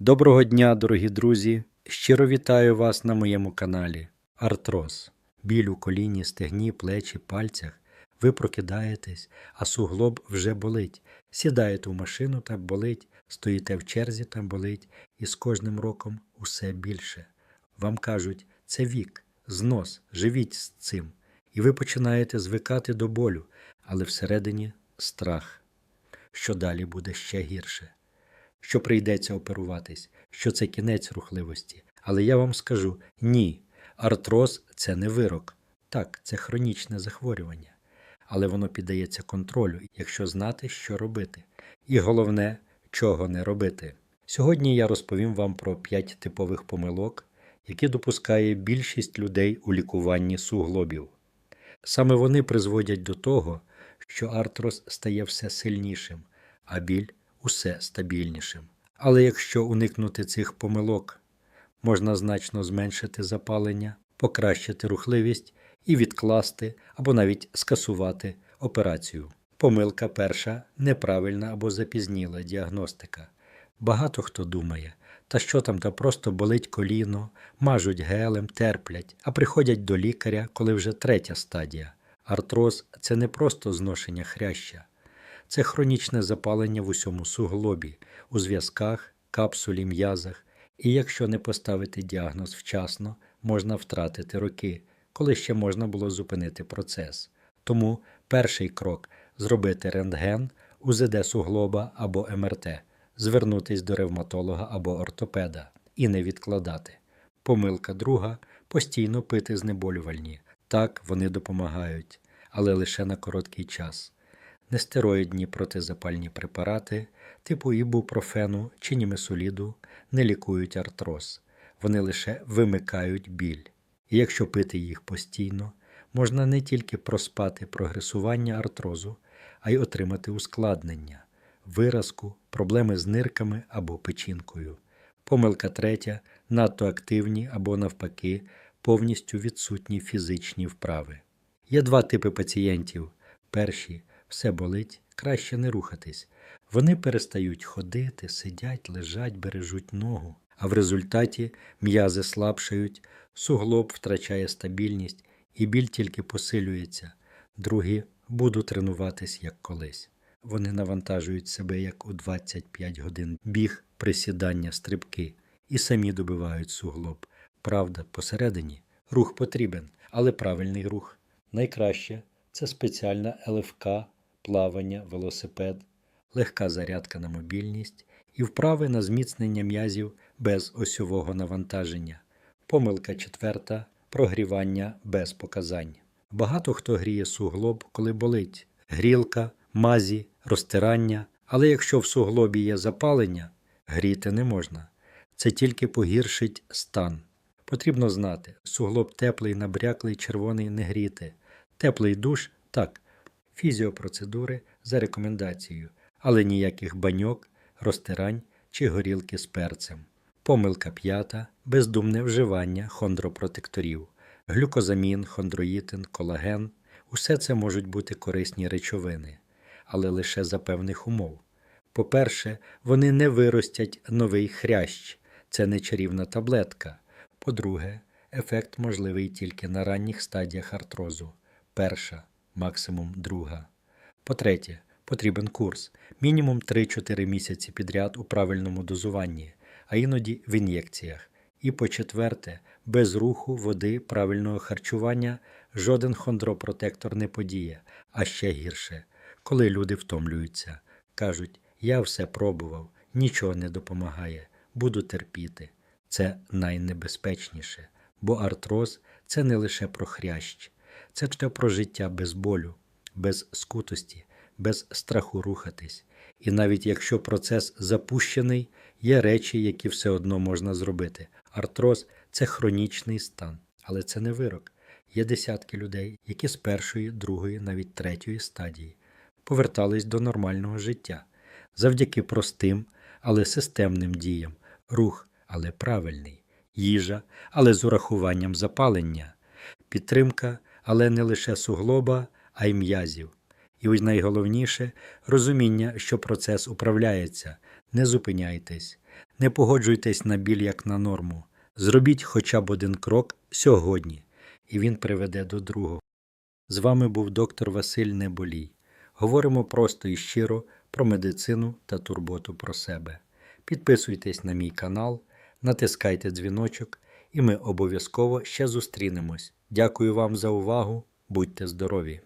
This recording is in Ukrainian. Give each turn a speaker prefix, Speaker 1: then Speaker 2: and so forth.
Speaker 1: Доброго дня, дорогі друзі! Щиро вітаю вас на моєму каналі Артроз. Біль у коліні, стегні, плечі, пальцях. Ви прокидаєтесь, а суглоб вже болить. Сідаєте в машину та болить, стоїте в черзі та болить, і з кожним роком усе більше. Вам кажуть, це вік, знос, живіть з цим. І ви починаєте звикати до болю, але всередині страх, що далі буде ще гірше що прийдеться оперуватись, що це кінець рухливості. Але я вам скажу ні, артроз це не вирок. Так, це хронічне захворювання. Але воно піддається контролю, якщо знати, що робити. І головне, чого не робити. Сьогодні я розповім вам про 5 типових помилок, які допускає більшість людей у лікуванні суглобів. Саме вони призводять до того, що артроз стає все сильнішим, а біль усе стабільнішим. Але якщо уникнути цих помилок, можна значно зменшити запалення, покращити рухливість і відкласти або навіть скасувати операцію. Помилка перша неправильна або запізніла діагностика. Багато хто думає, та що там, та просто болить коліно, мажуть гелем, терплять, а приходять до лікаря, коли вже третя стадія. Артроз це не просто зношення хряща, це хронічне запалення в усьому суглобі, у зв'язках, капсулі, м'язах, і якщо не поставити діагноз вчасно, можна втратити роки, коли ще можна було зупинити процес. Тому перший крок зробити рентген, УЗД суглоба або МРТ, звернутись до ревматолога або ортопеда і не відкладати. Помилка друга постійно пити знеболювальні. Так, вони допомагають, але лише на короткий час нестероїдні протизапальні препарати типу ібупрофену чи німесоліду не лікують артроз, вони лише вимикають біль. І якщо пити їх постійно, можна не тільки проспати прогресування артрозу, а й отримати ускладнення, виразку, проблеми з нирками або печінкою. Помилка третя надто активні або, навпаки, повністю відсутні фізичні вправи. Є два типи пацієнтів. Перші все болить, краще не рухатись. Вони перестають ходити, сидять, лежать, бережуть ногу, а в результаті м'язи слабшають, суглоб втрачає стабільність і біль тільки посилюється. Другі будуть тренуватись як колись. Вони навантажують себе як у 25 годин біг, присідання, стрибки і самі добивають суглоб. Правда, посередині рух потрібен, але правильний рух. Найкраще це спеціальна ЛФК плавання, велосипед, легка зарядка на мобільність і вправи на зміцнення м'язів без осьового навантаження. Помилка четверта прогрівання без показань. Багато хто гріє суглоб, коли болить, грілка, мазі, розтирання, але якщо в суглобі є запалення, гріти не можна. Це тільки погіршить стан. Потрібно знати, суглоб теплий, набряклий, червоний не гріти. Теплий душ так, фізіопроцедури за рекомендацією, але ніяких баньок, розтирань чи горілки з перцем. Помилка п'ята бездумне вживання хондропротекторів, глюкозамін, хондроїтин, колаген усе це можуть бути корисні речовини, але лише за певних умов. По-перше, вони не виростять новий хрящ, це не чарівна таблетка. По-друге, ефект можливий тільки на ранніх стадіях артрозу. Перша максимум друга. По-третє, потрібен курс мінімум 3-4 місяці підряд у правильному дозуванні, а іноді в ін'єкціях. І по-четверте, без руху, води, правильного харчування жоден хондропротектор не подіє, а ще гірше, коли люди втомлюються, кажуть, я все пробував, нічого не допомагає, буду терпіти. Це найнебезпечніше, бо артроз це не лише про хрящ, це про життя без болю, без скутості, без страху рухатись. І навіть якщо процес запущений, є речі, які все одно можна зробити. Артроз це хронічний стан, але це не вирок. Є десятки людей, які з першої, другої, навіть третьої стадії повертались до нормального життя завдяки простим, але системним діям, рух, але правильний, їжа, але з урахуванням запалення, підтримка але не лише суглоба, а й м'язів. І ось найголовніше розуміння, що процес управляється. Не зупиняйтесь, Не погоджуйтесь на біль як на норму. Зробіть хоча б один крок сьогодні, і він приведе до другого. З вами був доктор Василь Неболій. Говоримо просто і щиро про медицину та турботу про себе. Підписуйтесь на мій канал, натискайте дзвіночок, і ми обов'язково ще зустрінемось. Дякую вам за увагу. Будьте здорові!